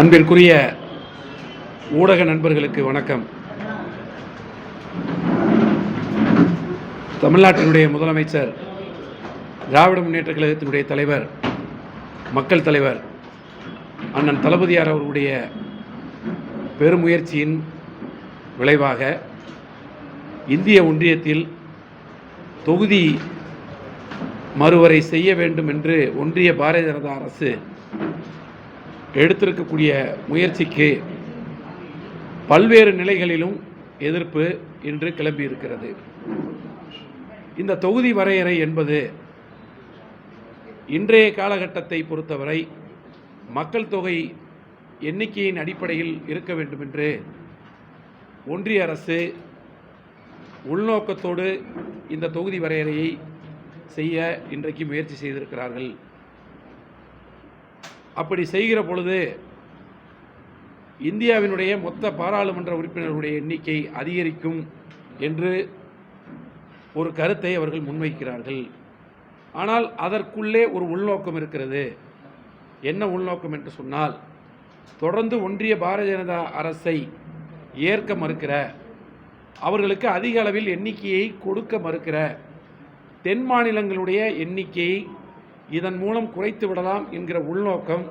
அன்பிற்குரிய ஊடக நண்பர்களுக்கு வணக்கம். தமிழ்நாட்டினுடைய முதலமைச்சர் திராவிட முன்னேற்ற கழகத்தினுடைய தலைவர் மக்கள் தலைவர் அண்ணன் தளபதியார் அவர்களுடைய பெருமுயற்சியின் விளைவாக இந்திய ஒன்றியத்தில் தொகுதி மறுவரை செய்ய வேண்டும் என்று ஒன்றிய பாரதிய ஜனதா அரசு எடுத்திருக்கக்கூடிய முயற்சிக்கு பல்வேறு நிலைகளிலும் எதிர்ப்பு இன்று கிளம்பியிருக்கிறது. இந்த தொகுதி வரையறை என்பது இன்றைய காலகட்டத்தை பொறுத்தவரை மக்கள் தொகை எண்ணிக்கையின் அடிப்படையில் இருக்க வேண்டும் என்று ஒன்றிய அரசு உள்நோக்கத்தோடு இந்த தொகுதி வரையறையை செய்ய இன்றைக்கு முயற்சி செய்திருக்கிறார்கள். அப்படி செய்கிற பொழுது இந்தியாவினுடைய மொத்த பாராளுமன்ற உறுப்பினர்களுடைய எண்ணிக்கை அதிகரிக்கும் என்று ஒரு கருத்தை அவர்கள் முன்வைக்கிறார்கள். ஆனால் அதற்குள்ளே ஒரு உள்நோக்கம் இருக்கிறது. என்ன உள்நோக்கம் என்று சொன்னால் தொடர்ந்து ஒன்றிய பாரதிய ஜனதா அரசை ஏற்க மறுக்கிற அவர்களுக்கு அதிக அளவில் எண்ணிக்கையை கொடுக்க மறுக்கிற தென் மாநிலங்களுடைய எண்ணிக்கையை இதன் மூலம் குறைத்து விடலாம் என்கிற உள்நோக்கம்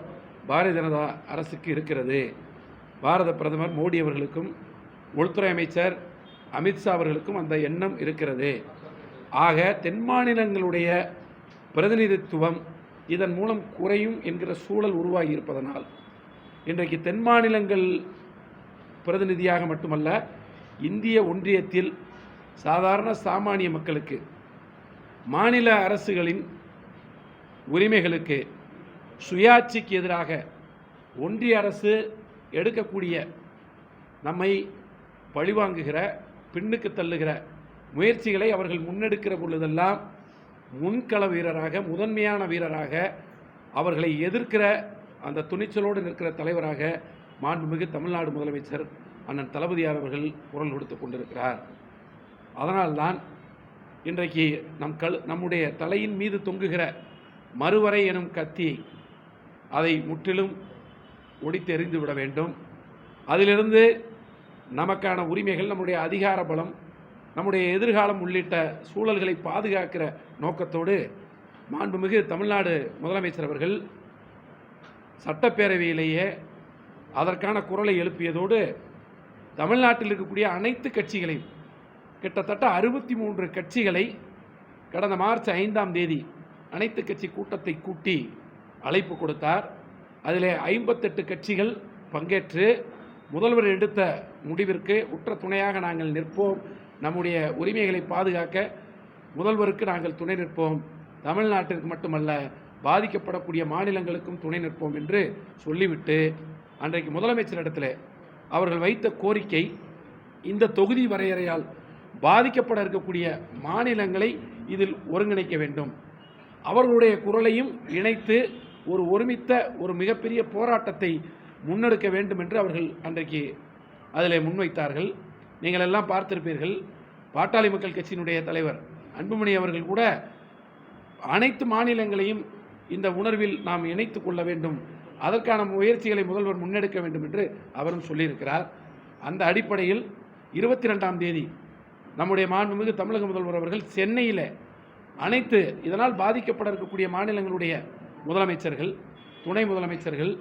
பாரதிய ஜனதா அரசுக்கு இருக்கிறது. பாரத பிரதமர் மோடி அவர்களுக்கும் உள்துறை அமைச்சர் அமித்ஷா அவர்களுக்கும் அந்த எண்ணம் இருக்கிறது. ஆக தென் மாநிலங்களுடைய பிரதிநிதித்துவம் இதன் மூலம் குறையும் என்கிற சூழல் உருவாகி இருப்பதனால் இன்றைக்கு தென் மாநிலங்கள் பிரதிநிதியாக மட்டுமல்ல இந்திய ஒன்றியத்தில் சாதாரண சாமானிய மக்களுக்கு மாநில அரசுகளின் உரிமைகளுக்கு சுயாட்சிக்கு எதிராக ஒன்றிய அரசு எடுக்கக்கூடிய நம்மை பழிவாங்குகிற பின்னுக்கு தள்ளுகிற முயற்சிகளை அவர்கள் முன்னெடுக்கிற பொழுதெல்லாம் முன்கள வீரராக முதன்மையான வீரராக அவர்களை எதிர்க்கிற அந்த துணிச்சலோடு நிற்கிற தலைவராக மாண்புமிகு தமிழ்நாடு முதலமைச்சர் அண்ணன் தளபதியார் அவர்கள் குரல் கொடுத்து கொண்டிருக்கிறார். அதனால்தான் இன்றைக்கு நம் கழு நம்முடைய தலையின் மீது தொங்குகிற மறுவரை எனும் கத்தி அதை முற்றிலும் ஒடித்தெறிந்து விட வேண்டும். அதிலிருந்து நமக்கான உரிமைகள் நம்முடைய அதிகார பலம் நம்முடைய எதிர்காலம் உள்ளிட்ட சூழல்களை பாதுகாக்கிற நோக்கத்தோடு மாண்புமிகு தமிழ்நாடு முதலமைச்சர் அவர்கள் சட்டப்பேரவையிலேயே அதற்கான குரலை எழுப்பியதோடு தமிழ்நாட்டில் இருக்கக்கூடிய அனைத்து கட்சிகளையும் கிட்டத்தட்ட அறுபத்தி மூன்று கட்சிகளை கடந்த மார்ச் ஐந்தாம் தேதி அனைத்து கட்சி கூட்டத்தை கூட்டி அழைப்பு கொடுத்தார். அதில் ஐம்பத்தெட்டு கட்சிகள் பங்கேற்று முதல்வர் எடுத்த முடிவிற்கு உற்ற துணையாக நாங்கள் நிற்போம். நம்முடைய உரிமைகளை பாதுகாக்க முதல்வருக்கு நாங்கள் துணை நிற்போம். தமிழ்நாட்டிற்கு மட்டுமல்ல பாதிக்கப்படக்கூடிய மாநிலங்களுக்கும் துணை நிற்போம் என்று சொல்லிவிட்டு அன்றைக்கு முதலமைச்சர் இடத்துல அவர்கள் வைத்த கோரிக்கை இந்த தொகுதி வரையறையால் பாதிக்கப்பட இருக்கக்கூடிய மாநிலங்களை இதில் ஒருங்கிணைக்க வேண்டும். அவர்களுடைய குரலையும் இணைத்து ஒரு ஒருமித்த ஒரு மிகப்பெரிய போராட்டத்தை முன்னெடுக்க வேண்டும் என்று அவர்கள் அன்றைக்கு அதில் முன்வைத்தார்கள். நீங்கள் எல்லாம் பார்த்திருப்பீர்கள் பாட்டாளி மக்கள் கட்சியினுடைய தலைவர் அன்புமணி அவர்கள் கூட அனைத்து மாநிலங்களையும் இந்த உணர்வில் நாம் இணைத்து கொள்ள வேண்டும். அதற்கான முயற்சிகளை முதல்வர் முன்னெடுக்க வேண்டும் என்று அவரும் சொல்லியிருக்கிறார். அந்த அடிப்படையில் இருபத்தி ரெண்டாம் தேதி நம்முடைய மாண்புமிகு தமிழக முதல்வர் அவர்கள் சென்னையில் அனைத்து இதனால் பாதிக்கப்பட இருக்கக்கூடிய மாநிலங்களுடைய முதலமைச்சர்கள் துணை முதலமைச்சர்கள்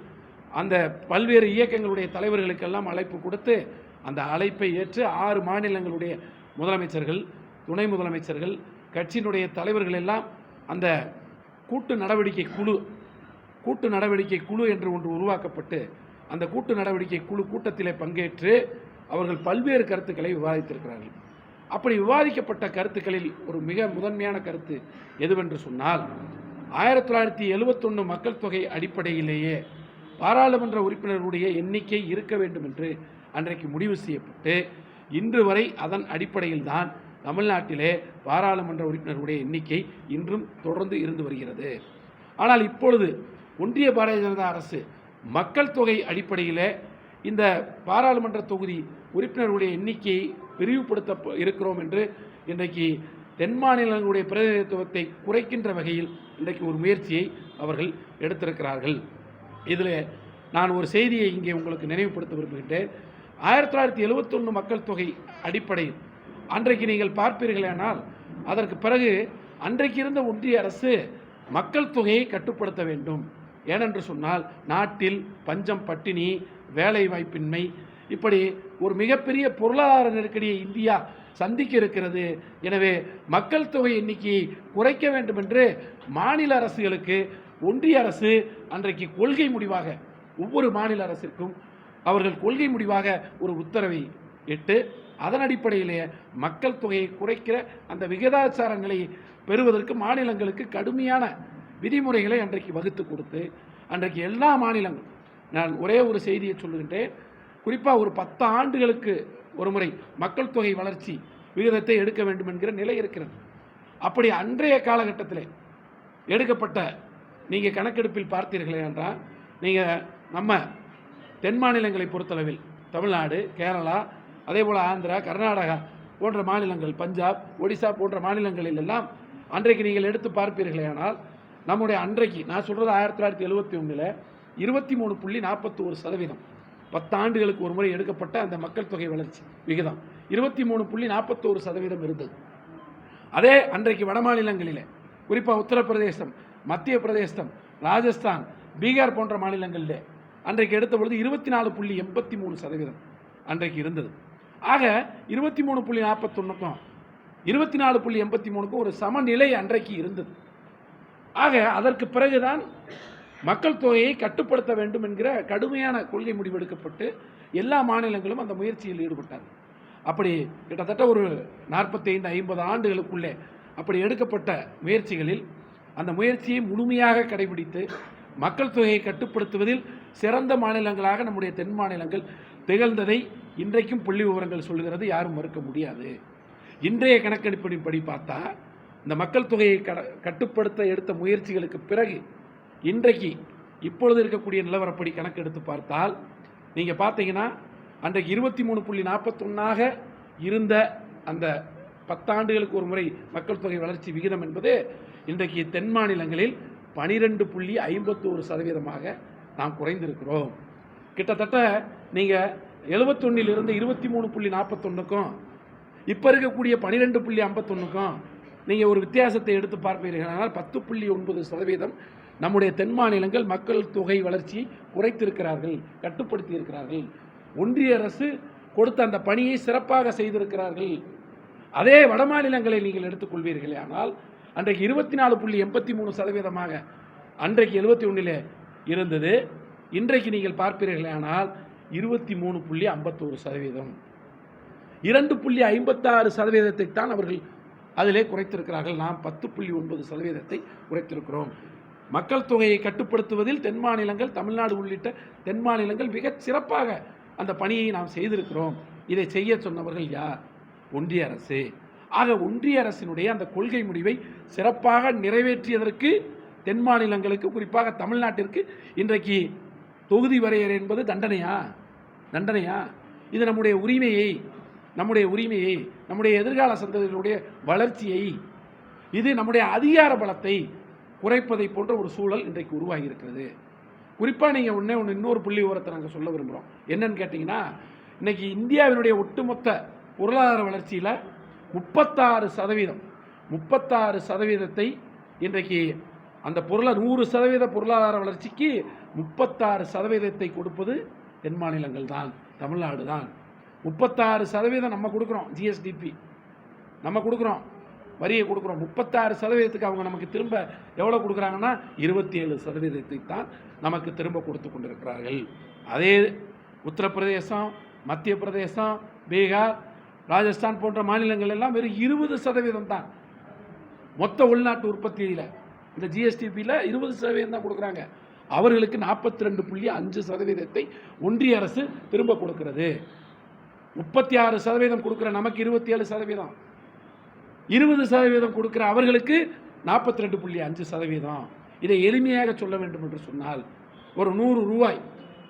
அந்த பல்வேறு இயக்கங்களுடைய தலைவர்களுக்கெல்லாம் அழைப்பு கொடுத்து அந்த அழைப்பை ஏற்று ஆறு மாநிலங்களுடைய முதலமைச்சர்கள் துணை முதலமைச்சர்கள் கட்சியினுடைய தலைவர்கள் எல்லாம் அந்த கூட்டு நடவடிக்கை குழு கூட்டு நடவடிக்கை குழு என்று ஒன்று உருவாக்கப்பட்டு அந்த கூட்டு நடவடிக்கை குழு கூட்டத்திலே பங்கேற்று அவர்கள் பல்வேறு கருத்துக்களை விவாதித்திருக்கிறார்கள். அப்படி விவாதிக்கப்பட்ட கருத்துக்களில் ஒரு மிக முதன்மையான கருத்து எதுவென்று சொன்னால் ஆயிரத்தி தொள்ளாயிரத்தி எழுபத்தொன்று மக்கள் தொகை அடிப்படையிலேயே பாராளுமன்ற உறுப்பினர்களுடைய எண்ணிக்கை இருக்க வேண்டும் என்று அன்றைக்கு முடிவு செய்யப்பட்டு இன்று வரை அதன் அடிப்படையில் தான் தமிழ்நாட்டிலே பாராளுமன்ற உறுப்பினர்களுடைய எண்ணிக்கை இன்றும் தொடர்ந்து இருந்து வருகிறது. ஆனால் இப்பொழுது ஒன்றிய பாரதிய ஜனதா அரசு மக்கள் தொகை அடிப்படையில் இந்த பாராளுமன்ற தொகுதி உறுப்பினர்களுடைய எண்ணிக்கையை விரிவுபடுத்த இருக்கிறோம் என்று இன்றைக்கு தென் மாநிலங்களுடைய பிரதிநிதித்துவத்தை குறைக்கின்ற வகையில் இன்றைக்கு ஒரு முயற்சியை அவர்கள் எடுத்திருக்கிறார்கள். இதில் நான் ஒரு செய்தியை இங்கே உங்களுக்கு நினைவுபடுத்த விரும்புகின்றேன். ஆயிரத்தி தொள்ளாயிரத்தி எழுபத்தொன்று மக்கள் தொகை அடிப்படையில் அன்றைக்கு நீங்கள் பார்ப்பீர்களானால் அதற்கு பிறகு அன்றைக்கு இருந்த ஒன்றிய அரசு மக்கள் தொகையை கட்டுப்படுத்த வேண்டும். ஏனென்று சொன்னால் நாட்டில் பஞ்சம் பட்டினி வேலைவாய்ப்பின்மை இப்படி ஒரு மிகப்பெரிய பொருளாதார நெருக்கடியை இந்தியா சந்திக்க இருக்கிறது எனவே மக்கள் தொகை எண்ணிக்கையை குறைக்க வேண்டும் என்று மாநில அரசுகளுக்கு ஒன்றிய அரசு அன்றைக்கு கொள்கை முடிவாக ஒவ்வொரு மாநில அரசிற்கும் அவர்கள் கொள்கை முடிவாக ஒரு உத்தரவை இட்டு அதன் அடிப்படையிலேயே மக்கள் தொகையை குறைக்கிற அந்த விகிதாச்சாரங்களை பெறுவதற்கு மாநிலங்களுக்கு கடுமையான விதிமுறைகளை அன்றைக்கு வகுத்து கொடுத்து அன்றைக்கு எல்லா மாநிலங்களும் நான் ஒரே ஒரு செய்தியை சொல்லுகின்றேன். குறிப்பாக ஒரு பத்து ஆண்டுகளுக்கு ஒரு முறை மக்கள் தொகை வளர்ச்சி விகிதத்தை எடுக்க வேண்டும் என்கிற நிலை இருக்கிறது. அப்படி அன்றைய காலகட்டத்தில் எடுக்கப்பட்ட நீங்கள் கணக்கெடுப்பில் பார்த்தீர்களே என்றால் நீங்கள் நம்ம தென் மாநிலங்களை பொறுத்தளவில் தமிழ்நாடு கேரளா அதே போல் ஆந்திரா கர்நாடகா போன்ற மாநிலங்கள் பஞ்சாப் ஒடிசா போன்ற மாநிலங்களில் எல்லாம் அன்றைக்கு நீங்கள் எடுத்து பார்ப்பீர்களே ஆனால் நம்முடைய அன்றைக்கு நான் சொல்கிறது ஆயிரத்தி தொள்ளாயிரத்தி எழுபத்தி ஒன்றில் இருபத்தி மூணு புள்ளி நாற்பத்தோரு சதவீதம். பத்தாண்டுகளுக்கு ஒரு முறை எடுக்கப்பட்ட அந்த மக்கள் தொகை வளர்ச்சி விகிதம். இருபத்தி மூணு புள்ளி நாற்பத்தோரு சதவீதம் இருந்தது. அதே அன்றைக்கு வட மாநிலங்களில் குறிப்பாக உத்தரப்பிரதேசம் மத்திய பிரதேசம் ராஜஸ்தான் பீகார் போன்ற மாநிலங்களில் அன்றைக்கு எடுத்த பொழுது இருபத்தி நாலு புள்ளி எண்பத்தி மூணு சதவீதம் அன்றைக்கு இருந்தது. ஆக இருபத்தி மூணு புள்ளி நாற்பத்தொன்னுக்கும் இருபத்தி நாலு புள்ளி எண்பத்தி மூணுக்கும் ஒரு சமநிலை அன்றைக்கு இருந்தது. ஆக அதற்கு பிறகுதான் மக்கள் தொகையை கட்டுப்படுத்த வேண்டும் என்கிற கடுமையான கொள்கை முடிவெடுக்கப்பட்டு எல்லா மாநிலங்களும் அந்த முயற்சியில் ஈடுபட்டார்கள். அப்படி கிட்டத்தட்ட ஒரு நாற்பத்தைந்து ஐம்பது ஆண்டுகளுக்குள்ளே அப்படி எடுக்கப்பட்ட முயற்சிகளில் அந்த முயற்சியை முழுமையாக கடைபிடித்து மக்கள் தொகையை கட்டுப்படுத்துவதில் சிறந்த மாநிலங்களாக நம்முடைய தென் மாநிலங்கள் திகழ்ந்ததை இன்றைக்கும் புள்ளி விவரங்கள் சொல்கிறது யாரும் மறுக்க முடியாது. இன்றைய கணக்கெடுப்பின்படி பார்த்தா இந்த மக்கள் தொகையை கட கட்டுப்படுத்த எடுத்த முயற்சிகளுக்கு பிறகு இன்றைக்கு இப்பொழுது இருக்கக்கூடிய நிலவரப்படி கணக்கெடுத்து பார்த்தால் நீங்கள் பார்த்தீங்கன்னா அன்றைக்கு இருபத்தி மூணு புள்ளி நாற்பத்தொன்னாக இருந்த அந்த பத்தாண்டுகளுக்கு ஒரு முறை மக்கள் தொகை வளர்ச்சி விகிதம் என்பது இன்றைக்கு தென் மாநிலங்களில் பனிரெண்டு புள்ளி ஐம்பத்தோரு சதவீதமாக நாம் குறைந்திருக்கிறோம். கிட்டத்தட்ட நீங்கள் எழுபத்தொன்னிலிருந்து இருபத்தி மூணு புள்ளி நாற்பத்தொன்னுக்கும் இப்போ இருக்கக்கூடிய பனிரெண்டு புள்ளி ஐம்பத்தொன்றுக்கும் நீங்கள் ஒரு வித்தியாசத்தை எடுத்து பார்ப்பீர்கள். ஆனால் பத்து புள்ளி ஒன்பது சதவீதம் நம்முடைய தென் மாநிலங்கள் மக்கள் தொகை வளர்ச்சியை குறைத்திருக்கிறார்கள் கட்டுப்படுத்தி இருக்கிறார்கள் ஒன்றிய அரசு கொடுத்த அந்த பணியை சிறப்பாக செய்திருக்கிறார்கள். அதே வட மாநிலங்களை நீங்கள் எடுத்துக்கொள்வீர்களே ஆனால் அன்றைக்கு இருபத்தி நாலு புள்ளி எண்பத்தி மூணு சதவீதமாக அன்றைக்கு எழுபத்தி ஒன்றில் இருந்தது. இன்றைக்கு நீங்கள் பார்ப்பீர்களே ஆனால் இருபத்தி மூணு புள்ளி ஐம்பத்தோரு சதவீதம். இரண்டு புள்ளி ஐம்பத்தாறு சதவீதத்தை தான் அவர்கள் அதிலே குறைத்திருக்கிறார்கள். நாம் பத்து புள்ளி ஒன்பது சதவீதத்தை குறைத்திருக்கிறோம். மக்கள் தொகையை கட்டுப்படுத்துவதில் தென் மாநிலங்கள் தமிழ்நாடு உள்ளிட்ட தென் மாநிலங்கள் மிகச் சிறப்பாக அந்த பணியை நாம் செய்திருக்கிறோம். இதை செய்ய சொன்னவர்கள் யார்? ஒன்றிய அரசு. ஆக ஒன்றிய அரசினுடைய அந்த கொள்கை முடிவை சிறப்பாக நிறைவேற்றியதற்கு தென் மாநிலங்களுக்கு குறிப்பாக தமிழ்நாட்டிற்கு இன்றைக்கு தொகுதி வரையறை என்பது தண்டனையா? தண்டனையா? இது நம்முடைய உரிமையை நம்முடைய உரிமையை நம்முடைய எதிர்கால சந்ததிகளுடைய வளர்ச்சியை இது நம்முடைய அதிகார பலத்தை குறைப்பதை போன்ற ஒரு சூழல் இன்றைக்கு உருவாகி இருக்கிறது குறிப்பாக நீங்கள் ஒன்றே ஒன்று இன்னொரு புள்ளி விவரத்தை நாங்கள் சொல்ல விரும்புகிறோம் என்னன்னு கேட்டிங்கன்னா இன்றைக்கி இந்தியாவினுடைய ஒட்டுமொத்த பொருளாதார வளர்ச்சியில் முப்பத்தாறு சதவீதம் முப்பத்தாறு சதவீதத்தை இன்றைக்கு அந்த பொருளா நூறு சதவீத பொருளாதார வளர்ச்சிக்கு முப்பத்தாறு சதவீதத்தை கொடுப்பது தென் மாநிலங்கள் தான் தமிழ்நாடு தான். முப்பத்தாறு சதவீதம் நம்ம கொடுக்குறோம் ஜிஎஸ்டிபி நம்ம கொடுக்குறோம். வரியை கொடுக்குறோம். முப்பத்தாறு சதவீதத்துக்கு அவங்க நமக்கு திரும்ப எவ்வளோ கொடுக்குறாங்கன்னா? இருபத்தி ஏழு சதவீதத்தை தான் நமக்கு திரும்ப கொடுத்து கொண்டிருக்கிறார்கள். அதே உத்தரப்பிரதேசம் மத்திய பிரதேசம் பீகார் ராஜஸ்தான் போன்ற மாநிலங்கள் எல்லாம் வெறும் இருபது சதவீதம் தான். மொத்த உள்நாட்டு உற்பத்தியில் இந்த ஜிஎஸ்டிபியில் இருபது சதவீதம் தான் கொடுக்குறாங்க. அவர்களுக்கு நாற்பத்தி ரெண்டு புள்ளி அஞ்சு சதவீதத்தை ஒன்றிய அரசு திரும்ப கொடுக்கிறது. முப்பத்தி ஆறு சதவீதம் கொடுக்குற நமக்கு இருபத்தி ஏழு சதவீதம். இருபது சதவீதம் கொடுக்குற அவர்களுக்கு நாற்பத்தி ரெண்டு புள்ளி அஞ்சு சதவீதம். இதை எளிமையாக சொல்ல வேண்டும் என்று சொன்னால் ஒரு நூறு ரூபாய்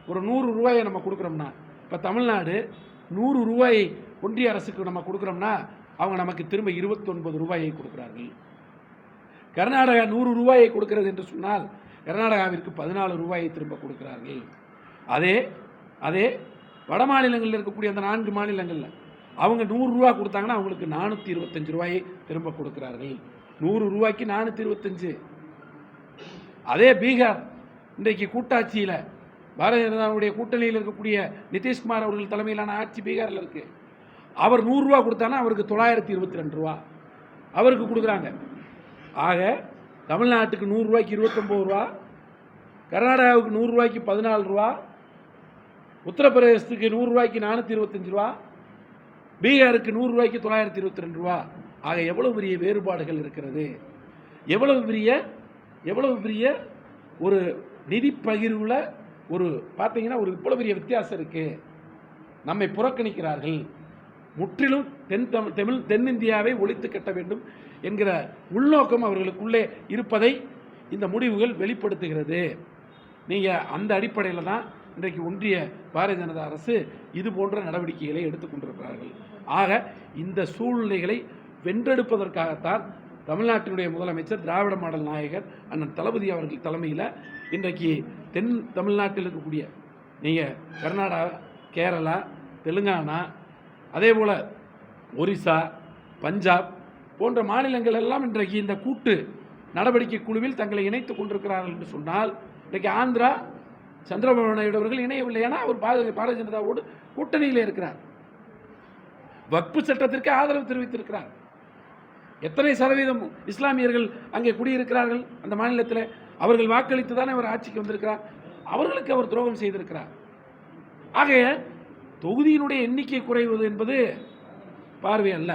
ஒரு நூறு ரூபாயை நம்ம கொடுக்குறோம்னா இப்போ தமிழ்நாடு நூறு ரூபாயை ஒன்றிய அரசுக்கு நம்ம கொடுக்குறோம்னா அவங்க நமக்கு திரும்ப இருபத்தொன்பது ரூபாயை கொடுக்குறார்கள். கர்நாடகா நூறு ரூபாயை கொடுக்கிறது என்று சொன்னால் கர்நாடகாவிற்கு பதினாலு ரூபாயை திரும்ப கொடுக்கிறார்கள். அதே அதே வட மாநிலங்களில் இருக்கக்கூடிய அந்த நான்கு மாநிலங்களில் அவங்க நூறுரூவா கொடுத்தாங்கன்னா அவங்களுக்கு நானூற்றி இருபத்தஞ்சு ரூபாயை திரும்ப கொடுக்கிறார்கள். நூறு ரூபாய்க்கு நானூற்றி இருபத்தஞ்சு. அதே பீகார் இன்றைக்கு கூட்டாட்சியில் பாரதிய ஜனதாவுடைய கூட்டணியில் இருக்கக்கூடிய நிதிஷ்குமார் அவர்கள் தலைமையிலான ஆட்சி பீகாரில் இருக்குது அவர் நூறுரூவா கொடுத்தானா அவருக்கு தொள்ளாயிரத்தி இருபத்தி ரெண்டு ரூபா. அவருக்கு கொடுக்குறாங்க. ஆக தமிழ்நாட்டுக்கு நூறுரூவாய்க்கு இருபத்தொம்பது ரூபா கர்நாடகாவுக்கு நூறுரூவாய்க்கு பதினாலு ரூபா உத்தரப்பிரதேசத்துக்கு நூறுரூவாய்க்கு நானூற்றி இருபத்தஞ்சி ரூபா பீகாருக்கு நூறுரூவாய்க்கு தொள்ளாயிரத்தி இருபத்தி ரெண்டு ரூபா. ஆக எவ்வளவு பெரிய வேறுபாடுகள் இருக்கிறது? எவ்வளவு பெரிய எவ்வளவு பெரிய ஒரு நிதி பகிர்வில் ஒரு பார்த்தீங்கன்னா ஒரு இவ்வளோ பெரிய வித்தியாசம் இருக்குது நம்மை புறக்கணிக்கிறார்கள். முற்றிலும் தென் தமிழ் தமிழ் தென்னிந்தியாவை ஒழித்து கட்ட வேண்டும் என்கிற உள்நோக்கம் அவர்களுக்குள்ளே இருப்பதை இந்த முடிவுகள் வெளிப்படுத்துகிறது. நீங்கள் அந்த அடிப்படையில் தான் இன்றைக்கு ஒன்றிய பாரதிய ஜனதா அரசு இது போன்ற நடவடிக்கைகளை எடுத்துக்கொண்டிருக்கிறார்கள் ஆக இந்த சூழ்நிலைகளை வென்றெடுப்பதற்காகத்தான் தமிழ்நாட்டினுடைய முதலமைச்சர் திராவிட மாடல் நாயகர் அண்ணன் தளபதி அவர்கள் தலைமையில் இன்றைக்கு தென் தமிழ்நாட்டில் இருக்கக்கூடிய நீங்கள் கர்நாடகா கேரளா தெலுங்கானா அதே போல் ஒரிசா பஞ்சாப் போன்ற மாநிலங்கள் எல்லாம் இன்றைக்கு இந்த கூட்டு நடவடிக்கை குழுவில் தங்களை இணைத்துக் கொண்டிருக்கிறார்கள் என்று சொன்னால் இன்றைக்கு ஆந்திரா சந்திரபாபு நாயுடு அவர்கள் இணையவில்லை. ஏன்னா அவர் பாரதிய ஜனதாவோடு கூட்டணியில் இருக்கிறார். வக்பு சட்டத்திற்கு ஆதரவு தெரிவித்திருக்கிறார். எத்தனை சதவீதம் இஸ்லாமியர்கள் அங்கே குடியிருக்கிறார்கள்? அந்த மாநிலத்தில் அவர்கள் வாக்களித்து தானே அவர் ஆட்சிக்கு வந்திருக்கிறார்? அவர்களுக்கு அவர் துரோகம் செய்திருக்கிறார். ஆக தொகுதியினுடைய எண்ணிக்கை குறைவது என்பது பார்வை அல்ல.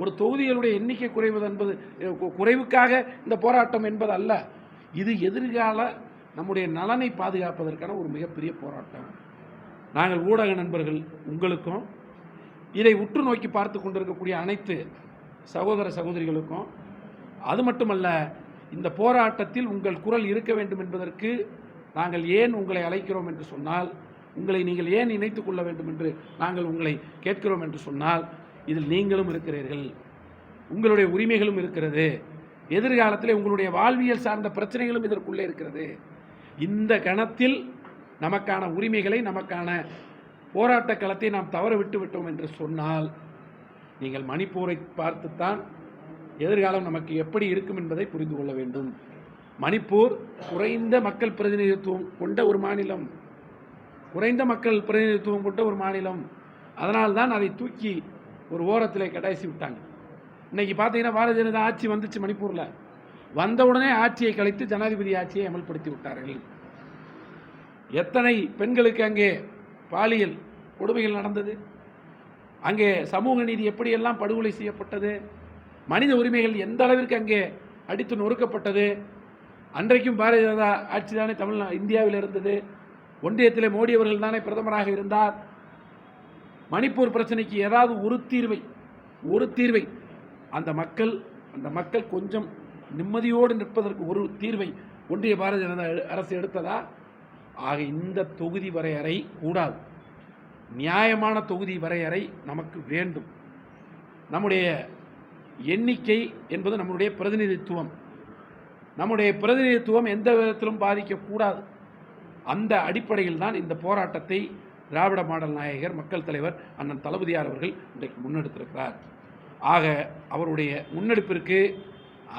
ஒரு தொகுதிகளுடைய எண்ணிக்கை குறைவது என்பது குறைவுக்காக இந்த போராட்டம் என்பது அல்ல. இது எதிர்கால நம்முடைய நலனை பாதுகாப்பதற்கான ஒரு மிகப்பெரிய போராட்டம். நாங்கள் ஊடக நண்பர்கள் உங்களுக்கும் இதை உற்று நோக்கி பார்த்து கொண்டிருக்கக்கூடிய அனைத்து சகோதர சகோதரிகளுக்கும் அது மட்டுமல்ல இந்த போராட்டத்தில் உங்கள் குரல் இருக்க வேண்டும் என்பதற்கு நாங்கள் ஏன் உங்களை அழைக்கிறோம் என்று சொன்னால் உங்களை நீங்கள் ஏன் இணைத்து கொள்ள வேண்டும் என்று நாங்கள் உங்களை கேட்கிறோம் என்று சொன்னால் இதில் நீங்களும் இருக்கிறீர்கள். உங்களுடைய உரிமைகளும் இருக்கிறது. எதிர்காலத்தில் உங்களுடைய வாழ்வியல் சார்ந்த பிரச்சனைகளும் இதற்குள்ளே இருக்கிறது. இந்த கணத்தில் நமக்கான உரிமைகளை நமக்கான போராட்ட களத்தை நாம் தவற விட்டு விட்டோம் என்று சொன்னால் நீங்கள் மணிப்பூரை பார்த்துத்தான் எதிர்காலம் நமக்கு எப்படி இருக்கும் என்பதை புரிந்து கொள்ள வேண்டும். மணிப்பூர் குறைந்த மக்கள் பிரதிநிதித்துவம் கொண்ட ஒரு மாநிலம். குறைந்த மக்கள் பிரதிநிதித்துவம் கொண்ட ஒரு மாநிலம். அதனால்தான் அதை தூக்கி ஒரு ஓரத்தில் கடைசி விட்டாங்க. இன்றைக்கி பார்த்தீங்கன்னா பாரதிய ஜனதா ஆட்சி வந்துச்சு மணிப்பூரில். வந்த உடனே ஆட்சியை கலைத்து ஜனாதிபதி ஆட்சியை அமல்படுத்தி விட்டார்கள். எத்தனை பெண்களுக்கு அங்கே பாலியல் கொடுமைகள் நடந்தது? அங்கே சமூக நீதி எப்படியெல்லாம் படுகொலை செய்யப்பட்டது? மனித உரிமைகள் எந்த அளவிற்கு அங்கே அடித்து நொறுக்கப்பட்டது? அன்றைக்கும் பாரதிய ஜனதா ஆட்சி தானே தமிழ்நா இந்தியாவில் இருந்தது. ஒன்றியத்தில் மோடி அவர்கள் தானே பிரதமராக இருந்தார். மணிப்பூர் பிரச்சனைக்கு ஏதாவது ஒரு தீர்வை ஒரு தீர்வை அந்த மக்கள் அந்த மக்கள் கொஞ்சம் நிம்மதியோடு நிற்பதற்கு ஒரு தீர்வை ஒன்றிய பாரதிய ஜனதா அரசு எடுத்ததா? ஆக இந்த தொகுதி வரையறை கூடாது. நியாயமான தொகுதி வரையறை நமக்கு வேண்டும். நம்முடைய எண்ணிக்கை என்பது நம்முடைய பிரதிநிதித்துவம். நம்முடைய பிரதிநிதித்துவம் எந்த விதத்திலும் பாதிக்கக்கூடாது அந்த அடிப்படையில் தான் இந்த போராட்டத்தை திராவிட மாடல் நாயகர் மக்கள் தலைவர் அண்ணன் தளபதியார் அவர்கள் இன்றைக்கு முன்னெடுத்திருக்கிறார். ஆக அவருடைய முன்னெடுப்பிற்கு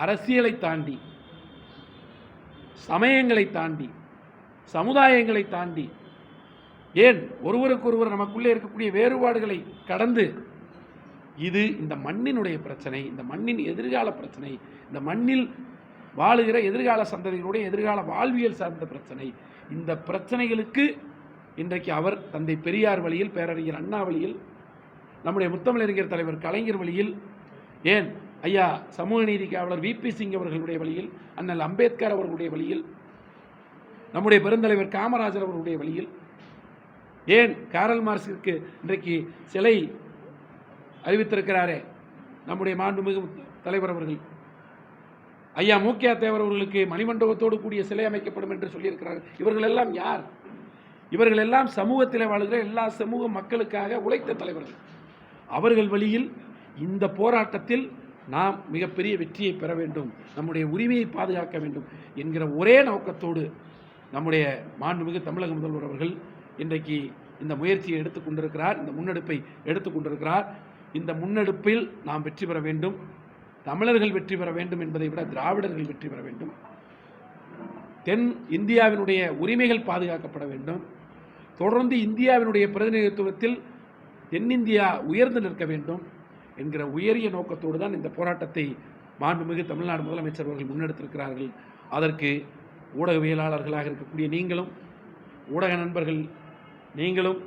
அரசியலை தாண்டி சமயங்களை தாண்டி சமுதாயங்களை தாண்டி. ஏன்? ஒருவருக்கொருவர் நமக்குள்ளே இருக்கக்கூடிய வேறுபாடுகளை கடந்து இது இந்த மண்ணினுடைய பிரச்சனை இந்த மண்ணின் எதிர்கால பிரச்சனை இந்த மண்ணில் வாழுகிற எதிர்கால சந்ததிகளுடைய எதிர்கால வாழ்வியல் சார்ந்த பிரச்சனை. இந்த பிரச்சனைகளுக்கு இன்றைக்கு அவர் தந்தை பெரியார் வழியில் பேரறிஞர் அண்ணா வழியில் நம்முடைய முத்தமிழறிஞர் தலைவர் கலைஞர் வழியில் ஏன்? ஐயா சமூக நீதி காவலர் விபி சிங் அவர்களுடைய வழியில் அண்ணல் அம்பேத்கர் அவர்களுடைய வழியில் நம்முடைய பெருந்தலைவர் காமராஜர் அவர்களுடைய வழியில். ஏன் காரல் மார்க்சிற்கு இன்றைக்கு சிலை அறிவித்திருக்கிறாரே நம்முடைய மாண்புமிகு தலைவர் அவர்கள்? ஐயா மூக்கியா தேவர் அவர்களுக்கு மணிமண்டபத்தோடு கூடிய சிலை அமைக்கப்படும் என்று சொல்லியிருக்கிறார்கள். இவர்கள் எல்லாம் யார்? இவர்கள் எல்லாம் சமூகத்தில் வாழ்கிற எல்லா சமூக மக்களுக்காக உழைத்த தலைவர்கள். அவர்கள் வழியில் இந்த போராட்டத்தில் நாம் மிகப்பெரிய வெற்றியை பெற வேண்டும். நம்முடைய உரிமையை பாதுகாக்க வேண்டும் என்கிற ஒரே நோக்கத்தோடு நம்முடைய மாண்புமிகு தமிழக முதல்வர் அவர்கள் இன்றைக்கு இந்த முயற்சியை எடுத்துக்கொண்டிருக்கிறார் இந்த முன்னெடுப்பை எடுத்துக்கொண்டிருக்கிறார் இந்த முன்னெடுப்பில் நாம் வெற்றி பெற வேண்டும் தமிழர்கள் வெற்றி பெற வேண்டும் என்பதை விட திராவிடர்கள் வெற்றி பெற வேண்டும். தென் இந்தியாவினுடைய உரிமைகள் பாதுகாக்கப்பட வேண்டும். தொடர்ந்து இந்தியாவினுடைய பிரதிநிதித்துவத்தில் தென்னிந்தியா உயர்ந்து நிற்க வேண்டும் என்கிற உயரிய நோக்கத்தோடு தான் இந்த போராட்டத்தை மாண்புமிகு தமிழ்நாடு முதலமைச்சர் அவர்கள் முன்னெடுத்திருக்கிறார்கள். அதற்கு ஊடகவியலாளர்களாக இருக்கக்கூடிய நீங்களும் ஊடக நண்பர்கள் நீங்களும்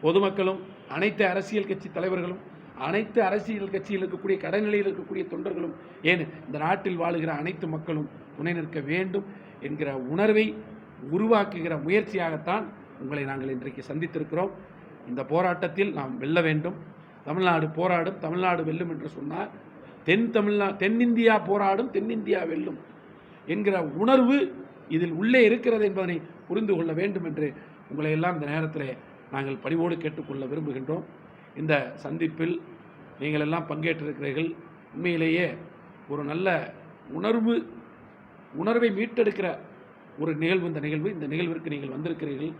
பொதுமக்களும் அனைத்து அரசியல் கட்சி தலைவர்களும் அனைத்து அரசியல் கட்சியில் இருக்கக்கூடிய கடைநிலையில் இருக்கக்கூடிய தொண்டர்களும் ஏன் இந்த நாட்டில் வாழுகிற அனைத்து மக்களும் துணை நிற்க வேண்டும் என்கிற உணர்வை உருவாக்குகிற முயற்சியாகத்தான் உங்களை நாங்கள் இன்றைக்கு சந்தித்திருக்கிறோம். இந்த போராட்டத்தில் நாம் வெல்ல வேண்டும். தமிழ்நாடு போராடும் தமிழ்நாடு வெல்லும் என்று சொன்னார் தென் தமிழ்நா தென்னிந்தியா போராடும் தென்னிந்தியா வெல்லும் என்கிற உணர்வு இதில் உள்ளே இருக்கிறது என்பதனை புரிந்து கொள்ள வேண்டும் என்று உங்களை எல்லாம் இந்த நேரத்தில் நாங்கள் பணிவோடு கேட்டுக்கொள்ள விரும்புகின்றோம். இந்த சந்திப்பில் நீங்கள் எல்லாம் பங்கேற்றிருக்கிறீர்கள். உண்மையிலேயே ஒரு நல்ல உணர்வு உணர்வை மீட்டெடுக்கிற ஒரு நிகழ்வு இந்த நிகழ்வு. இந்த நிகழ்விற்கு நீங்கள் வந்திருக்கிறீர்கள்.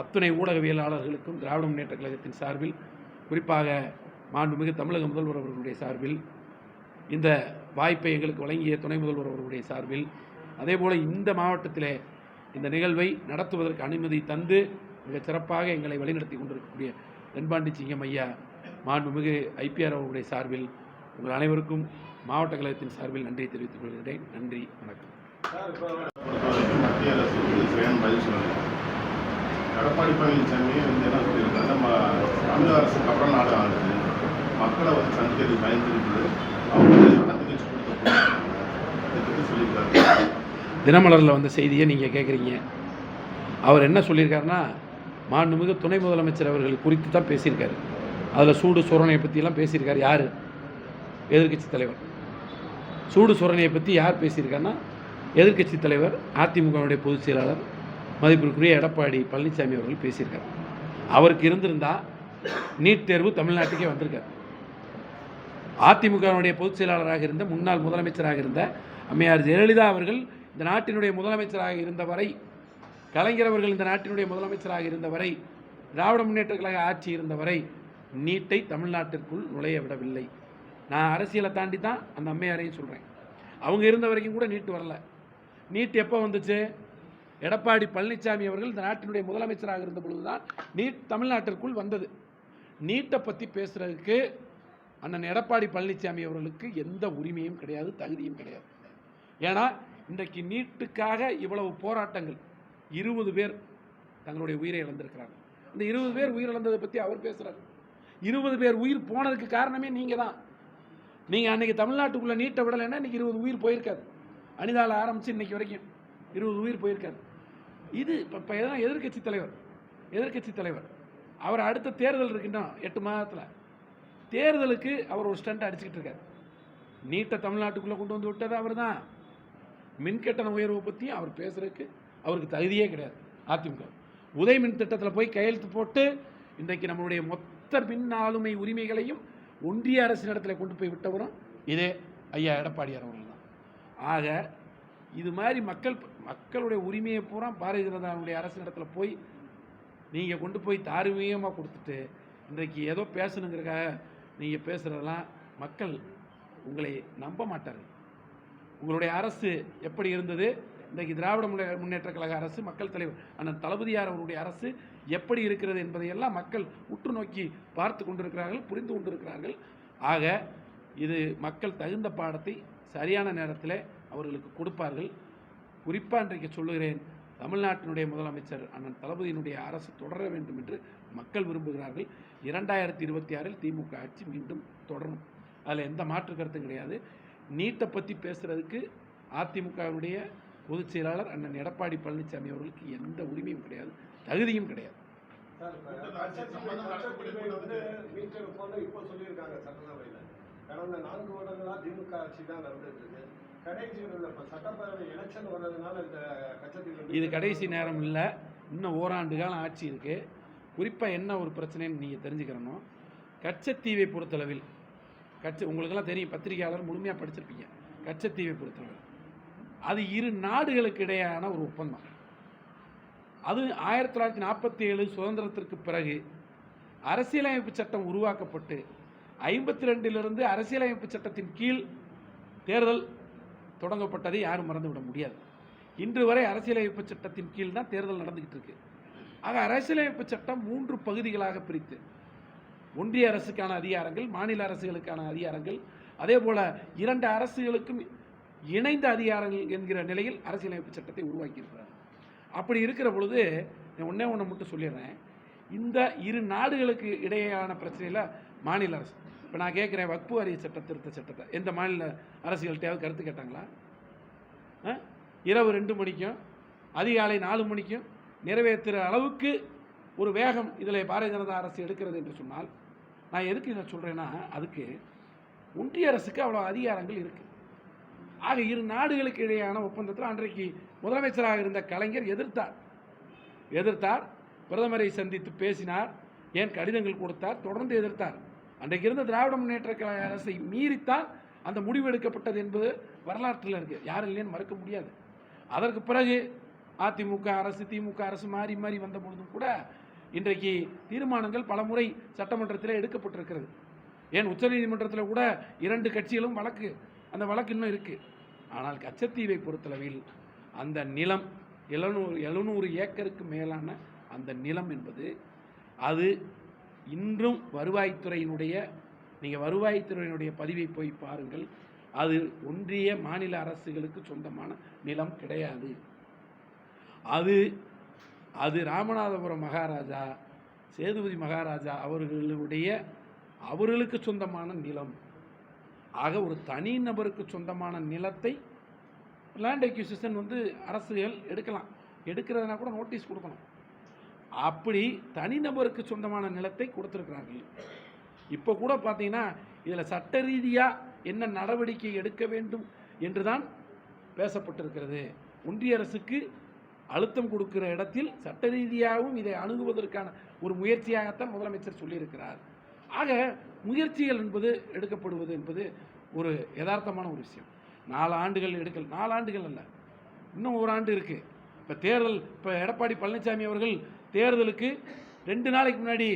அத்துணை ஊடகவியலாளர்களுக்கும் திராவிட முன்னேற்ற கழகத்தின் சார்பில் குறிப்பாக மாண்புமிகு தமிழக முதல்வர் அவர்களுடைய சார்பில் இந்த வாய்ப்பை எங்களுக்கு வழங்கிய துணை முதல்வர் அவர்களுடைய சார்பில் அதேபோல் இந்த மாவட்டத்திலே இந்த நிகழ்வை நடத்துவதற்கு அனுமதி தந்து மிகச் சிறப்பாக எங்களை வழிநடத்தி கொண்டிருக்கக்கூடிய தென்பாண்டி சிங்கம் ஐயா மாண்புமிகு ஐபிஆர் அவர்களுடைய சார்பில் உங்கள் அனைவருக்கும் மாவட்ட கழகத்தின் சார்பில் நன்றியை தெரிவித்துக் கொள்கிறேன். நன்றி வணக்கம். மத்திய அரசு பதில் சொல்லணும் எடப்பாடி பழனிசாமி வந்து என்ன சொல்லியிருக்காங்க நம்ம தமிழக அரசுக்கு அப்புறம் நாடு ஆனது. மக்களை வந்து சந்திக்கிறது பயந்துருக்குது அவங்க அனைத்து தினமலரில் வந்த செய்தியை நீங்கள் கேட்குறீங்க அவர் என்ன சொல்லியிருக்காருன்னா மாண்புமிகு துணை முதலமைச்சர் அவர்கள் குறித்து தான் பேசியிருக்காரு. அதில் சூடு சுரணையை பற்றியெல்லாம் பேசியிருக்காரு யார்? எதிர்க்கட்சி தலைவர். சூடு சுரணையை பற்றி யார் பேசியிருக்காருன்னா எதிர்க்கட்சி தலைவர் அதிமுகவுடைய பொதுச் செயலாளர் மதிப்பிற்குரிய எடப்பாடி பழனிசாமி அவர்கள் பேசியிருக்கார். அவருக்கு இருந்திருந்தால் நீட் தேர்வு தமிழ்நாட்டுக்கே வந்திருக்காரு. அதிமுகவினுடைய பொதுச் செயலாளராக இருந்த முன்னாள் முதலமைச்சராக இருந்த அம்மையார் ஜெயலலிதா அவர்கள் இந்த நாட்டினுடைய முதலமைச்சராக இருந்த வரை கலைஞர் அவர்கள் இந்த நாட்டினுடைய முதலமைச்சராக இருந்த வரை திராவிட முன்னேற்ற கழக ஆட்சி இருந்த வரை நீட்டை தமிழ்நாட்டிற்குள் நுழைய விடவில்லை. நான் அரசியலை தாண்டி தான் அந்த அம்மையாரையும் சொல்கிறேன் அவங்க இருந்த வரைக்கும் கூட நீட்டு வரல. நீட் எப்போ வந்துச்சு? எடப்பாடி பழனிசாமி அவர்கள் இந்த நாட்டினுடைய முதலமைச்சராக இருந்த பொழுது தான் நீட் தமிழ்நாட்டிற்குள் வந்தது. நீட்டை பற்றி பேசுகிறதுக்கு அண்ணன் எடப்பாடி பழனிசாமி அவர்களுக்கு எந்த உரிமையும் கிடையாது தகுதியும் கிடையாது. ஏன்னா இன்றைக்கு நீட்டுக்காக இவ்வளவு போராட்டங்கள். இருபது பேர் தங்களுடைய உயிரை இழந்திருக்கிறாங்க இந்த இருபது பேர் உயிர் இழந்ததை பற்றி அவர் பேசுகிறார் இருபது பேர் உயிர் போனதுக்கு காரணமே நீங்கள் தான். நீங்கள் அன்றைக்கி தமிழ்நாட்டுக்குள்ளே நீட்டை விடலைன்னா இன்றைக்கி இருபது உயிர் போயிருக்காது அனிதாவில் ஆரம்பித்து இன்னைக்கு வரைக்கும் இருபது உயிர் போயிருக்காரு. இது இப்போ இப்போ எதனா எதிர்க்கட்சி தலைவர் எதிர்க்கட்சி தலைவர் அவர் அடுத்த தேர்தல் இருக்குன்னா எட்டு மாதத்தில் தேர்தலுக்கு அவர் ஒரு ஸ்டண்ட் அடிச்சுக்கிட்டு இருக்கார். நீட்டை தமிழ்நாட்டுக்குள்ளே கொண்டு வந்து விட்டது அவர் தான் மின்கட்டண உயர்வை பற்றி அவர் பேசுறதுக்கு அவருக்கு தகுதியே கிடையாது அதிமுக. உதய மின் திட்டத்தில் போய் கையெழுத்து போட்டு இன்றைக்கு நம்மளுடைய மொத்த மின் ஆளுமை உரிமைகளையும் ஒன்றிய அரசினிடத்தில் கொண்டு போய் விட்டவரும் இதே ஐயா எடப்பாடியார் அவர்கள் தான். ஆக இது மாதிரி மக்கள் மக்களுடைய உரிமையை பூரா பாரதிய ஜனதாவுடைய அரசினிடத்தில் போய் நீங்கள் கொண்டு போய் தார்மீகமாக கொடுத்துட்டு இன்றைக்கு ஏதோ பேசணுங்கிறக்காக நீங்கள் பேசுகிறதெல்லாம் மக்கள் உங்களை நம்ப மாட்டார்கள். உங்களுடைய அரசு எப்படி இருந்தது? இன்றைக்கு திராவிட முன்னேற்ற கழக அரசு மக்கள் தலைவர் அண்ணன் தளபதியார் அவருடைய அரசு எப்படி இருக்கிறது என்பதையெல்லாம் மக்கள் உற்று நோக்கி பார்த்து கொண்டிருக்கிறார்கள் புரிந்து கொண்டிருக்கிறார்கள். ஆக இது மக்கள் தகுந்த பாடத்தை சரியான நேரத்தில் அவர்களுக்கு கொடுப்பார்கள். குறிப்பாக இன்றைக்கு சொல்லுகிறேன் தமிழ்நாட்டினுடைய முதலமைச்சர் அண்ணன் தளபதியினுடைய அரசு தொடர வேண்டும் என்று மக்கள் விரும்புகிறார்கள். இரண்டாயிரத்தி இருபத்தி ஆறில் திமுக ஆட்சி மீண்டும் தொடரும். அதில் எந்த மாற்று கருத்தும் கிடையாது. நீட்டை பற்றி பேசுகிறதுக்கு அதிமுகவினுடைய பொதுச் செயலாளர் அண்ணன் எடப்பாடி பழனிசாமி அவர்களுக்கு எந்த உரிமையும் கிடையாது தகுதியும் கிடையாது. கடந்த நான்கு வருடங்களா திமுக ஆட்சி தான் நடந்துட்டு இருக்கு கடைசி இந்த இப்ப சட்டப்பேரவை எலெக்ஷன் வர்றதுனால இந்த கட்சத்தீவு இது கடைசி நேரம் இல்லை இன்னும் ஓராண்டு காலம் ஆட்சி இருக்குது குறிப்பாக என்ன ஒரு பிரச்சனைன்னு நீங்கள் தெரிஞ்சுக்கிறணும். கச்சத்தீவை பொறுத்தளவில் கச்ச உங்களுக்கெல்லாம் தெரியும் பத்திரிகையாளர் முழுமையாக படிச்சிருப்பீங்க. கச்சத்தீவை பொறுத்தவரை. அது இரு நாடுகளுக்கு இடையான ஒரு ஒப்பந்தம். அது ஆயிரத்தி தொள்ளாயிரத்தி நாற்பத்தி ஏழு சுதந்திரத்திற்கு பிறகு அரசியலமைப்பு சட்டம் உருவாக்கப்பட்டு ஐம்பத்தி ரெண்டிலிருந்து அரசியலமைப்பு சட்டத்தின் கீழ் தேர்தல் தொடங்கப்பட்டதை யாரும் மறந்துவிட முடியாது. இன்று வரை அரசியலமைப்பு சட்டத்தின் கீழ் தான் தேர்தல் நடந்துகிட்டு இருக்கு. ஆக அரசியலமைப்பு சட்டம் மூன்று பகுதிகளாக பிரித்து ஒன்றிய அரசுக்கான அதிகாரங்கள் மாநில அரசுகளுக்கான அதிகாரங்கள் அதே போல் இரண்டு அரசுகளுக்கும் இணைந்த அதிகாரங்கள் என்கிற நிலையில் அரசியலமைப்பு சட்டத்தை உருவாக்கியிருக்கிறார். அப்படி இருக்கிற பொழுது நான் ஒன்றே ஒன்று மட்டும் சொல்லிடுறேன். இந்த இரு நாடுகளுக்கு இடையேயான பிரச்சனையில் மாநில அரசு. இப்போ நான் கேட்குறேன் வக்பு வாரிய சட்ட திருத்த சட்டத்தை. எந்த மாநில அரசுகள்கிட்டயாவது கருத்து கேட்டாங்களா? ஆ? இரவு ரெண்டு மணிக்கும் அதிகாலை நாலு மணிக்கும் நிறைவேற்றுகிற அளவுக்கு ஒரு வேகம் இதில் பாரதிய ஜனதா அரசு எடுக்கிறது என்று சொன்னால் நான் எதுக்கு இதை சொல்கிறேன்னா அதுக்கு ஒன்றிய அரசுக்கு அவ்வளோ அதிகாரங்கள் இருக்குது ஆக இரு நாடுகளுக்கு இடையேயான ஒப்பந்தத்தில் அன்றைக்கு முதலமைச்சராக இருந்த கலைஞர் எதிர்த்தார். எதிர்த்தார் பிரதமரை சந்தித்து பேசினார் ஏன் கடிதங்கள் கொடுத்தார் தொடர்ந்து எதிர்த்தார். அன்றைக்கு இருந்த திராவிட முன்னேற்ற கழக அரசை மீறித்தான் அந்த முடிவு எடுக்கப்பட்டது என்பது வரலாற்றில் இருக்குது யாரும் இல்லைன்னு மறுக்க முடியாது. அதற்கு பிறகு அதிமுக அரசு திமுக அரசு மாறி மாறி வந்த பொழுதும் கூட இன்றைக்கு தீர்மானங்கள் பலமுறை சட்டமன்றத்தில் எடுக்கப்பட்டிருக்கிறது. ஏன்? உச்சநீதிமன்றத்தில் கூட இரண்டு கட்சிகளும் வழக்கு. அந்த வழக்கு இன்னும் இருக்குது ஆனால் கச்சத்தீவை பொறுத்தளவில் அந்த நிலம் எழுநூறு எழுநூறு ஏக்கருக்கு மேலான அந்த நிலம் என்பது அது இன்றும் வருவாய்த்துறையினுடைய நீங்கள் வருவாய்த்துறையினுடைய பதிவை போய் பாருங்கள். அது ஒன்றிய மாநில அரசுகளுக்கு சொந்தமான நிலம் கிடையாது. அது அது ராமநாதபுரம் மகாராஜா சேதுபதி மகாராஜா அவர்களுடைய அவர்களுக்கு சொந்தமான நிலம். ஆக ஒரு தனி நபருக்கு சொந்தமான நிலத்தை லேண்ட் அக்யூசிஷன் வந்து அரசுகள் எடுக்கலாம். எடுக்கிறதுனா கூட நோட்டீஸ் கொடுக்கணும். அப்படி தனிநபருக்கு சொந்தமான நிலத்தை கொடுத்துருக்குறார்கள். இப்போ கூட பார்த்தீங்கன்னா இதில் சட்ட ரீதியாக என்ன நடவடிக்கை எடுக்க வேண்டும் என்று தான் பேசப்பட்டிருக்கிறது. ஒன்றிய அரசுக்கு அழுத்தம் கொடுக்கிற இடத்தில் சட்ட ரீதியாகவும் இதை அணுகுவதற்கான ஒரு முயற்சியாகத்தான் முதலமைச்சர் சொல்லியிருக்கிறார். ஆக முயற்சிகள் என்பது எடுக்கப்படுவது என்பது ஒரு யதார்த்தமான ஒரு விஷயம். நாலு ஆண்டுகள் எடுக்கல் நாலு ஆண்டுகள் அல்ல. இன்னும் ஒரு ஆண்டு இருக்குது இப்போ தேர்தல் இப்போ எடப்பாடி பழனிசாமி அவர்கள் தேர்தலுக்கு ரெண்டு நாளைக்கு முன்னாடி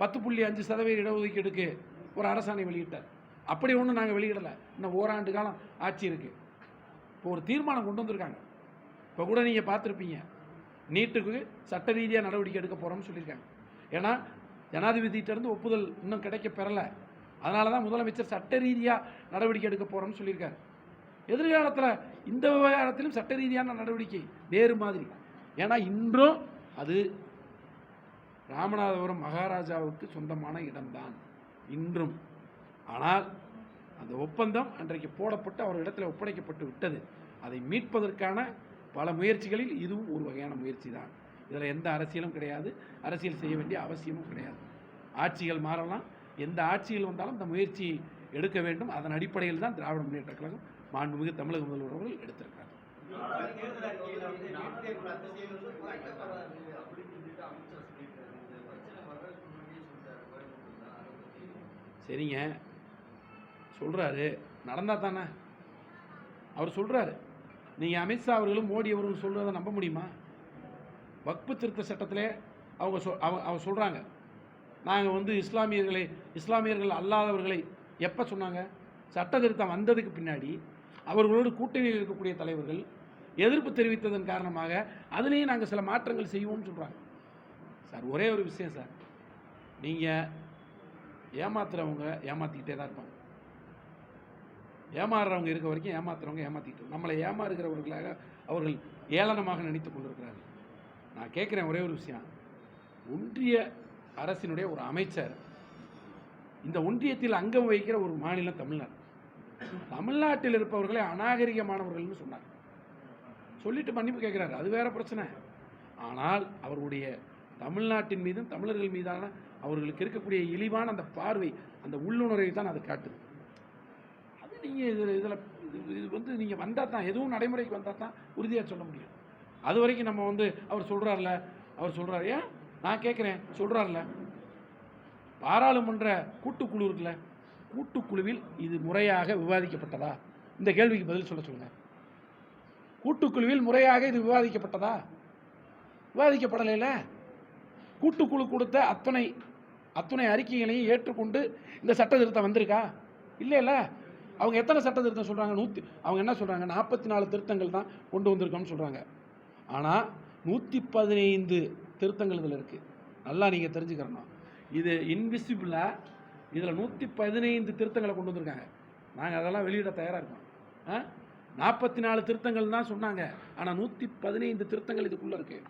பத்து புள்ளி அஞ்சு சதவீத இடஒதுக்கீடுக்கு ஒரு அரசாணை வெளியிட்டார். அப்படி ஒன்றும் நாங்கள் வெளியிடலை. இன்னும் ஓராண்டு காலம் ஆட்சி இருக்குது இப்போ ஒரு தீர்மானம் கொண்டு வந்திருக்காங்க. இப்போ கூட நீங்கள் பார்த்துருப்பீங்க. நீட்டுக்கு சட்ட ரீதியாக நடவடிக்கை எடுக்க போகிறோம்னு சொல்லியிருக்காங்க. ஏன்னா ஜனாதிபதியிட்டேருந்து ஒப்புதல் இன்னும் கிடைக்க பெறலை. அதனால தான் முதலமைச்சர் சட்ட ரீதியாக நடவடிக்கை எடுக்க போகிறோம்னு சொல்லியிருக்காரு. எதிர்காலத்தில் இந்த விவகாரத்திலும் சட்ட ரீதியான நடவடிக்கை வேறு மாதிரி. ஏன்னா இன்றும் அது ராமநாதபுரம் மகாராஜாவுக்கு சொந்தமான இடம்தான். இன்றும். ஆனால் அந்த ஒப்பந்தம் அன்றைக்கு போடப்பட்டு அவர் இடத்துல ஒப்படைக்கப்பட்டு விட்டது. அதை மீட்பதற்கான பல முயற்சிகளில் இதுவும் ஒரு வகையான முயற்சி தான். இதில் எந்த அரசியலும் கிடையாது. அரசியல் செய்ய வேண்டிய அவசியமும் கிடையாது. ஆட்சிகள் மாறலாம். எந்த ஆட்சிகள் வந்தாலும் இந்த முயற்சி எடுக்க வேண்டும். அதன் அடிப்படையில் தான் திராவிட முன்னேற்ற கழகம் மாண்புமிகு தமிழக முதல்வர் அவர்கள் எடுத்திருக்கிறார். சரிங்க. சொல்கிறாரு நடந்தா தானே அவர் சொல்கிறாரு நீங்கள் அமித்ஷா அவர்களும் மோடி அவர்களும் சொல்கிறத நம்ப முடியுமா? வக்பு திருத்த சட்டத்திலே அவங்க சொ அவங்க அவங்க சொல்கிறாங்க நாங்கள் வந்து இஸ்லாமியர்களை இஸ்லாமியர்கள் அல்லாதவர்களை எப்போ சொன்னாங்க? சட்ட திருத்தம் வந்ததுக்கு பின்னாடி அவர்களோடு கூட்டணியில் இருக்கக்கூடிய தலைவர்கள் எதிர்ப்பு தெரிவித்ததன் காரணமாக அதுலேயும் நாங்கள் சில மாற்றங்கள் செய்வோம்னு சொல்கிறாங்க சார் ஒரே ஒரு விஷயம் சார். நீங்கள் ஏமாத்துறவங்க ஏமாற்றிக்கிட்டே தான் இருப்பாங்க. ஏமாறுறவங்க இருக்க வரைக்கும் ஏமாத்துறவங்க ஏமாற்றிட்டு நம்மளை ஏமாறுகிறவர்களாக அவர்கள் ஏளனமாக நினைத்து கொண்டிருக்கிறார்கள். நான் கேட்குறேன் ஒரே ஒரு விஷயம். ஒன்றிய அரசினுடைய ஒரு அமைச்சர் இந்த ஒன்றியத்தில் அங்கம் வகிக்கிற ஒரு மாநிலம் தமிழ்நாடு. தமிழ்நாட்டில் இருப்பவர்களை அநாகரிகமானவர்கள்னு சொன்னார். சொல்லிட்டு மன்னிப்பு கேட்குறாரு. அது வேற பிரச்சனை. ஆனால் அவருடைய தமிழ்நாட்டின் மீதும் தமிழர்கள் மீதான அவர்களுக்கு இருக்கக்கூடிய இழிவான அந்த பார்வை அந்த உள்ளுணர்வை தான் அது காட்டுது. நீங்கள் இதில் இதில் இது வந்து நீங்கள் வந்தால் தான் எதுவும் நடைமுறைக்கு வந்தால் தான் உறுதியாக சொல்ல முடியும். அது வரைக்கும் நம்ம வந்து அவர் சொல்கிறார்ல அவர் சொல்கிறார் ஏன்? நான் கேட்குறேன் சொல்கிறார்ல பாராளுமன்ற கூட்டுக்குழு இருக்குல்ல கூட்டுக்குழுவில் இது முறையாக விவாதிக்கப்பட்டதா? இந்த கேள்விக்கு பதில் சொல்ல சொல்லுங்கள் கூட்டுக்குழுவில் முறையாக இது விவாதிக்கப்பட்டதா? விவாதிக்கப்படலைல. கூட்டுக்குழு கொடுத்த அத்தனை அத்தனை அறிக்கைகளையும் ஏற்றுக்கொண்டு இந்த சட்ட திருத்தம் வந்திருக்கா? இல்லைல்ல அவங்க எத்தனை சட்ட திருத்தம் சொல்கிறாங்க நூற்றி அவங்க என்ன சொல்கிறாங்க நாற்பத்தி நாலு திருத்தங்கள் தான் கொண்டு வந்திருக்கோம்னு சொல்கிறாங்க ஆனால் நூற்றி பதினைந்து திருத்தங்கள் இதில் இருக்குது நல்லா நீங்கள் தெரிஞ்சுக்கிறணும். இது இன்விசிபிளாக இதில் நூற்றி பதினைந்து திருத்தங்களை கொண்டு வந்திருக்காங்க. நாங்கள் அதெல்லாம் வெளியிட தயாராக இருக்கோம். ஆ? நாற்பத்தி நாலு திருத்தங்கள் தான் சொன்னாங்க. ஆனால் நூற்றி பதினைந்து திருத்தங்கள் இதுக்குள்ளே இருக்குது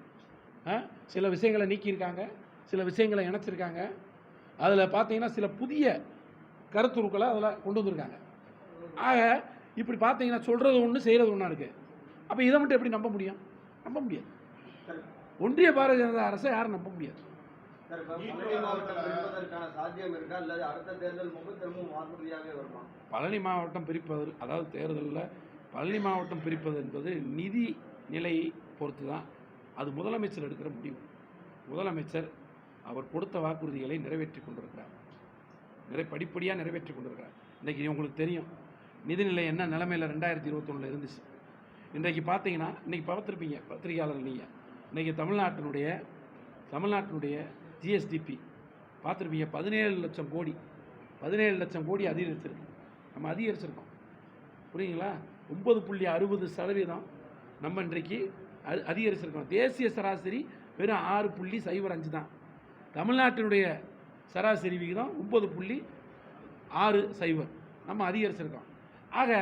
ஆ? சில விஷயங்களை நீக்கியிருக்காங்க. சில விஷயங்களை இணைச்சிருக்காங்க. அதில் பார்த்தீங்கன்னா சில புதிய கருத்துருக்களை அதில் கொண்டு வந்திருக்காங்க. ஆக இப்படி பார்த்தீங்கன்னா சொல்கிறது ஒன்று செய்கிறது ஒன்றா இருக்குது அப்போ இதை மட்டும் எப்படி நம்ப முடியும்? நம்ப முடியாது. ஒன்றிய பாரதிய ஜனதா அரசை யாரும் நம்ப முடியாது. பழனி மாவட்டம் பழனி மாவட்டம் பிரிப்பது அதாவது தேர்தலில் பழனி மாவட்டம் பிரிப்பது என்பது நிதி நிலையை பொறுத்து தான் அது முதலமைச்சர் எடுக்கிற முடிவு. முதலமைச்சர் அவர் கொடுத்த வாக்குறுதிகளை நிறைவேற்றி கொண்டிருக்கிறார். நிறை படிப்படியாக நிறைவேற்றி கொண்டிருக்கிறார். இன்றைக்கி உங்களுக்கு தெரியும். நிதிநிலை என்ன? நிலைமையில் ரெண்டாயிரத்தி இருபத்தொன்னில் இருந்துச்சு. இன்றைக்கு பார்த்தீங்கன்னா இன்றைக்கி பார்த்துருப்பீங்க பத்திரிகையாளர் நீங்கள் இன்றைக்கி தமிழ்நாட்டினுடைய தமிழ்நாட்டினுடைய ஜிஎஸ்டிபி பார்த்துருப்பீங்க பதினேழு லட்சம் கோடி. பதினேழு லட்சம் கோடி அதிகரிச்சிருக்கு. நம்ம அதிகரிச்சிருக்கோம். புரியுங்களா ஒன்பது புள்ளி அறுபது சதவீதம் நம்ம இன்றைக்கு அது அதிகரிச்சிருக்கோம். தேசிய சராசரி வெறும் ஆறு புள்ளி சைபர் அஞ்சு தான். தமிழ்நாட்டினுடைய சராசரி விகிதம் ஒன்பது புள்ளி ஆறு சைபர். நம்ம அதிகரிச்சிருக்கோம். ஆக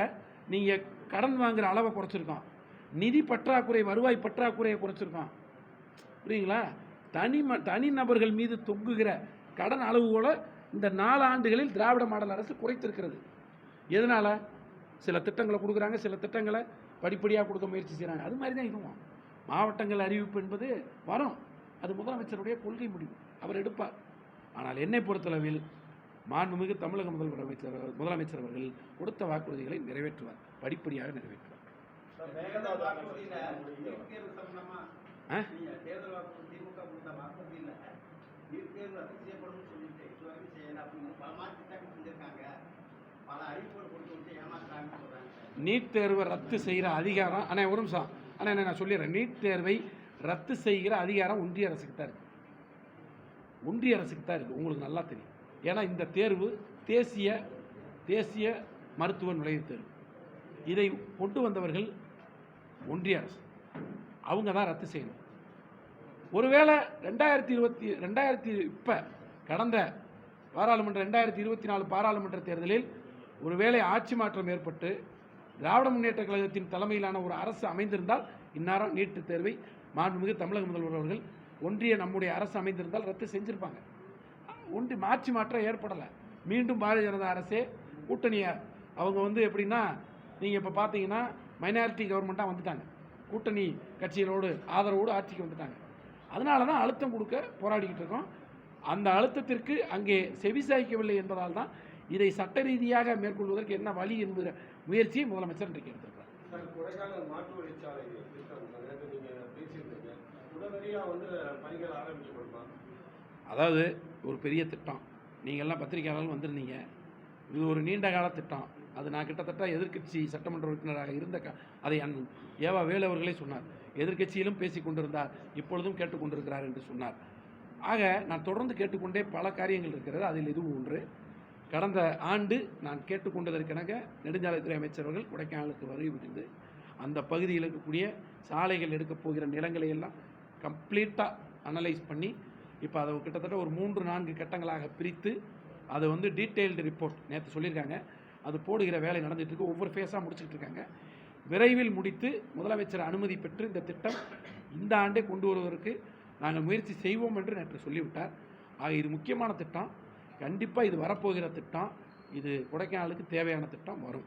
நீங்கள் கடன் வாங்குகிற அளவை குறைச்சிருக்கோம். நிதி பற்றாக்குறை வருவாய் பற்றாக்குறையை குறைச்சிருக்கோம். புரியுங்களா தனி ம தனி நபர்கள் மீது தொங்குகிற கடன் அளவுகளை இந்த நாலு ஆண்டுகளில் திராவிட மாடல் அரசு குறைத்திருக்கிறது. எதனால்? சில திட்டங்களை கொடுக்குறாங்க சில திட்டங்களை படிப்படியாக கொடுக்க முயற்சி செய்கிறாங்க அது மாதிரி தான் இதுவும். மாவட்டங்கள் அறிவிப்பு என்பது வரும். அது முதலமைச்சருடைய கொள்கை முடிவு. அவர் எடுப்பார். ஆனால் என்னை பொறுத்தளவில் மாண்புமிகு தமிழக முதல்வர் அமைச்சர் முதலமைச்சர் அவர்கள் கொடுத்த வாக்குறுதிகளை நிறைவேற்றுவார். படிப்படியாக நிறைவேற்றுவார். நீட் தேர்வு ரத்து செய்கிற அதிகாரம் அண்ணா ஒரு நிமிஷம். அண்ணா என்ன நான் சொல்லிடுறேன். நீட் தேர்வை ரத்து செய்கிற அதிகாரம் ஒன்றிய அரசுக்கு தான் இருக்குது ஒன்றிய அரசுக்கு தான் இருக்குது உங்களுக்கு நல்லா தெரியும். ஏன்னா இந்த தேர்வு தேசிய தேசிய மருத்துவ நுழைவுத் தேர்வு. இதை கொண்டு வந்தவர்கள் ஒன்றிய அரசு. அவங்க தான் ரத்து செய்யணும். ஒருவேளை ரெண்டாயிரத்தி இருபத்தி ரெண்டாயிரத்தி இப்போ கடந்த பாராளுமன்ற ரெண்டாயிரத்தி இருபத்தி நாலு பாராளுமன்ற தேர்தலில் ஒருவேளை ஆட்சி மாற்றம் ஏற்பட்டு திராவிட முன்னேற்ற கழகத்தின் தலைமையிலான ஒரு அரசு அமைந்திருந்தால் இந்நேரம் நீட்டுத் தேர்வை மாண்புமிகு தமிழக முதல்வர் அவர்கள் ஒன்றிய நம்முடைய அரசு அமைந்திருந்தால் ரத்து செஞ்சுருப்பாங்க. ஒன்றி மாற்றி மாற்றம் ஏற்படலை. மீண்டும் பாரதிய ஜனதா அரசே கூட்டணியை அவங்க வந்து எப்படின்னா நீங்கள் இப்போ பார்த்தீங்கன்னா மைனாரிட்டி கவர்மெண்ட்டாக வந்துட்டாங்க. கூட்டணி கட்சிகளோடு ஆதரவோடு ஆட்சிக்கு வந்துட்டாங்க. அதனால தான் அழுத்தம் கொடுக்க போராடிக்கிட்டு இருக்கோம். அந்த அழுத்தத்திற்கு அங்கே செவிசாய்க்கவில்லை என்பதால் தான் இதை சட்ட ரீதியாக மேற்கொள்வதற்கு என்ன வழி என்கிற முயற்சியை முதலமைச்சர் இன்றைக்கு எடுத்திருக்கிறார். உடனடியாக வந்து பணிகள் ஆரம்பிக்கப்படுமா? அதாவது ஒரு பெரிய திட்டம். நீங்கள்லாம் பத்திரிகையாளர்கள் வந்திருந்தீங்க. இது ஒரு நீண்ட கால திட்டம். அது நான் கிட்டத்தட்ட எதிர்க்கட்சி சட்டமன்ற உறுப்பினராக இருந்த க அதை அன் ஏவா வேலு அவர்களே சொன்னார். எதிர்க்கட்சியிலும் பேசி கொண்டிருந்தார். இப்பொழுதும் கேட்டுக்கொண்டிருக்கிறார் என்று சொன்னார். ஆக நான் தொடர்ந்து கேட்டுக்கொண்டே பல காரியங்கள் இருக்கிறது. அதில் இதுவும் ஒன்று. கடந்த ஆண்டு நான் கேட்டுக்கொண்டதற்கெனக நெடுஞ்சாலைத்துறை அமைச்சர் அவர்கள் கொடைக்கானலுக்கு வருகை புரிந்து அந்த பகுதியில் இருக்கக்கூடிய சாலைகள் எடுக்கப் போகிற நிலங்களை எல்லாம் கம்ப்ளீட்டாக அனலைஸ் பண்ணி இப்போ அதை கிட்டத்தட்ட ஒரு மூன்று நான்கு கட்டங்களாக பிரித்து அதை வந்து டீட்டெயில்டு ரிப்போர்ட் நேற்று சொல்லியிருக்காங்க. அது போடுகிற வேலை நடந்துட்டு இருக்கு. ஒவ்வொரு ஃபேஸாக முடிச்சுட்டு இருக்காங்க. விரைவில் முடித்து முதலமைச்சர் அனுமதி பெற்று இந்த திட்டம் இந்த ஆண்டே கொண்டு வருவதற்கு நாங்கள் முயற்சி செய்வோம் என்று நேற்று சொல்லிவிட்டார். ஆக இது முக்கியமான திட்டம். கண்டிப்பாக இது வரப்போகிற திட்டம். இது கொடைக்கானலுக்கு தேவையான திட்டம் வரும்.